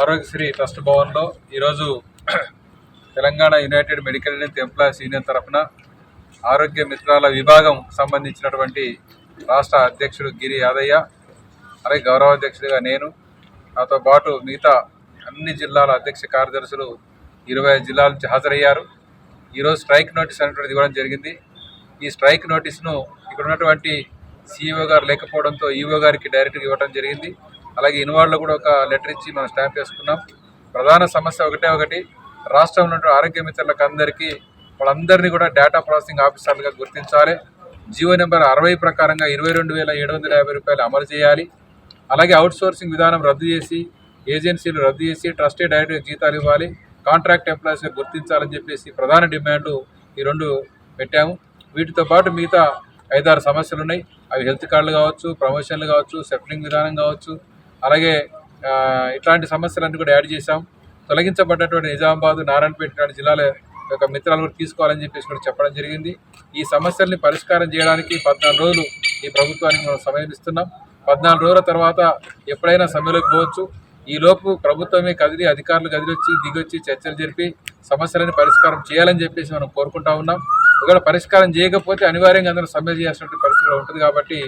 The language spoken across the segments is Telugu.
ఆరోగ్యశ్రీ ట్రస్ట్ భవన్లో ఈరోజు Telangana united medical and employees union తరఫున ఆరోగ్య మిత్రాల విభాగం సంబంధించినటువంటి రాష్ట్ర అధ్యక్షుడు గిరి యాదయ్య అలాగే గౌరవాధ్యక్షుడిగా నేను నాతో పాటు మిగతా అన్ని జిల్లాల అధ్యక్ష కార్యదర్శులు ఇరవై జిల్లాల నుంచి హాజరయ్యారు. ఈరోజు స్ట్రైక్ నోటీస్ అనేటువంటిది ఇవ్వడం జరిగింది. ఈ స్ట్రైక్ నోటీస్ను ఇక్కడ ఉన్నటువంటి సిఇఓ గారు లేకపోవడంతో ఈఓ గారికి డైరెక్ట్గా ఇవ్వడం జరిగింది. అలాగే ఇన్వార్డ్లో కూడా ఒక లెటర్ ఇచ్చి మనం స్టాంప్ వేసుకున్నాం ప్రధాన సమస్య ఒకటే ఒకటి రాష్ట్రంలో ఆరోగ్య మిత్రులకు అందరికీ వాళ్ళందరినీ కూడా డేటా ప్రాసెసింగ్ ఆఫీసర్లుగా గుర్తించాలి. జియో నెంబర్ అరవై ప్రకారంగా ఇరవై రెండు వేల ఏడు వందల యాభై రూపాయలు అమలు చేయాలి. అలాగే అవుట్ సోర్సింగ్ విధానం రద్దు చేసి ఏజెన్సీలు రద్దు చేసి ట్రస్టే డైరెక్ట్గా జీతాలు ఇవ్వాలి. కాంట్రాక్ట్ ఎంప్లాయీస్గా గుర్తించాలని చెప్పేసి ప్రధాన డిమాండ్లు ఈ రెండు పెట్టాము. వీటితో పాటు మిగతా ఐదారు సమస్యలు ఉన్నాయి. అవి హెల్త్ కార్డులు కావచ్చు ప్రమోషన్లు కావచ్చు సెటిలింగ్ విధానం కావచ్చు అలాగే ఇట్లాంటి సమస్యలన్నీ కూడా యాడ్ చేశాం. తొలగించబడ్డటువంటి నిజామాబాద్ నారాయణపేట లాంటి జిల్లాల యొక్క మిత్రాలు కూడా తీసుకోవాలని చెప్పేసి కూడా చెప్పడం జరిగింది. ఈ సమస్యల్ని పరిష్కారం చేయడానికి పద్నాలుగు రోజులు ఈ ప్రభుత్వానికి మనం సమయం ఇస్తున్నాం. పద్నాలుగు రోజుల తర్వాత ఎప్పుడైనా సమ్మెలోకి పోవచ్చు. ఈలోపు ప్రభుత్వమే కదిలి అధికారులు కదిలొచ్చి దిగొచ్చి చర్చలు జరిపి సమస్యలను పరిష్కారం చేయాలని చెప్పేసి మనం కోరుకుంటా ఉన్నాం. ఒకవేళ పరిష్కారం చేయకపోతే అనివార్యంగా అందరూ సమ్మె చేయాల్సినటువంటి పరిస్థితి ఉంటుంది కాబట్టి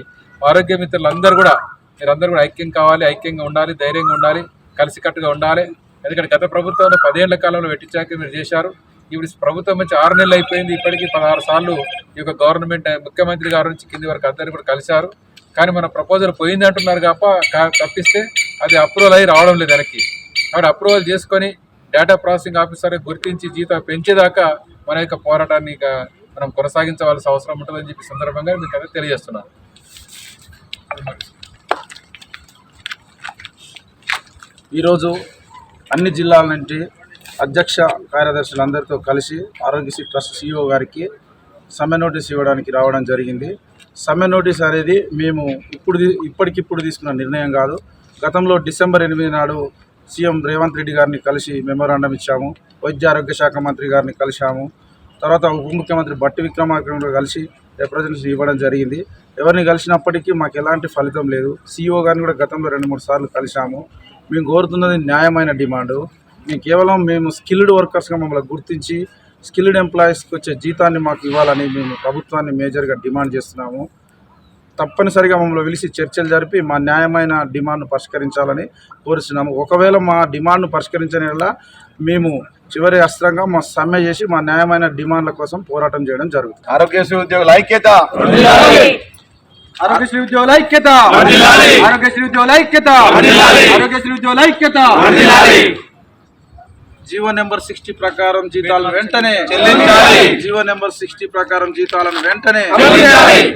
ఆరోగ్య మిత్రులందరూ కూడా మీరందరూ కూడా ఐక్యం కావాలి ఐక్యంగా ఉండాలి ధైర్యంగా ఉండాలి కలిసికట్టుగా ఉండాలి. ఎందుకంటే గత ప్రభుత్వంలో పదేళ్ళ కాలంలో పెట్టించాక మీరు చేశారు. ఇప్పుడు ప్రభుత్వం నుంచి ఆరు నెలలు అయిపోయింది. ఇప్పటికీ పదహారు సార్లు ఈ యొక్క గవర్నమెంట్ ముఖ్యమంత్రి గారి నుంచి కింది వరకు అందరూ కూడా కలిశారు. కానీ మన ప్రపోజల్ పోయింది అంటున్నారు కాప తప్పిస్తే అది అప్రూవల్ అయ్యి రావడం లేదు వెనక్కి. కాబట్టి అప్రూవల్ చేసుకొని డేటా ప్రాసెసింగ్ ఆఫీసర్ గుర్తించి జీతం పెంచేదాకా మన యొక్క పోరాటాన్ని మనం కొనసాగించవలసిన అవసరం ఉంటుందని చెప్పి సందర్భంగా మీకు అదే తెలియజేస్తున్నాను. ఈరోజు అన్ని జిల్లాల నుండి అధ్యక్ష కార్యదర్శులందరితో కలిసి ఆరోగ్యశ్రీ ట్రస్ట్ సిఇఓ గారికి సమ్మె నోటీస్ ఇవ్వడానికి రావడం జరిగింది. సమ్మె నోటీస్ అనేది మేము ఇప్పుడు ఇప్పటికిప్పుడు తీసుకున్న నిర్ణయం కాదు. గతంలో డిసెంబర్ ఎనిమిది నాడు సీఎం రేవంత్ రెడ్డి గారిని కలిసి మెమోరాండం ఇచ్చాము. వైద్య ఆరోగ్య శాఖ మంత్రి గారిని కలిశాము. తర్వాత ఉప ముఖ్యమంత్రి బట్టి విక్రమార్కతో కలిసి రిప్రజెంటేషన్ ఇవ్వడం జరిగింది. ఎవరిని కలిసినప్పటికీ మాకు ఎలాంటి ఫలితం లేదు. సీఈఓ గారిని కూడా గతంలో రెండు మూడు సార్లు కలిశాము. మేము కోరుతున్నది న్యాయమైన డిమాండు. మేము కేవలం మేము స్కిల్డ్ వర్కర్స్గా మమ్మల్ని గుర్తించి స్కిల్డ్ ఎంప్లాయీస్కి వచ్చే జీతాన్ని మాకు ఇవ్వాలని మేము ప్రభుత్వాన్ని మేజర్గా డిమాండ్ చేస్తున్నాము. తప్పనిసరిగా మమ్మల్ని పిలిచి చర్చలు జరిపి మా న్యాయమైన డిమాండ్ను పరిష్కరించాలని కోరుస్తున్నాము ఒకవేళ మా డిమాండ్ను పరిష్కరించని మేము చివరి అస్త్రంగా మా సమ్మె చేసి మా న్యాయమైన డిమాండ్ల కోసం పోరాటం చేయడం జరుగుతుంది. ఆరోగ్యశ్రీ ఉద్యోగుల ఐక్యత. ఆరోగ్యశ్రీ ఉద్యోగుల ఐక్యత. ఆరోగ్యశ్రీ ఉద్యోగుల ఐక్యత. ఆరోగ్యశ్రీ ఉద్యోగుల ఐక్యత. జీవో నెంబర్ సిక్స్టీ ప్రకారం జీతాలను వెంటనే చెల్లించాలి. జీవో నెంబర్ సిక్స్టీ ప్రకారం జీతాలను వెంటనే.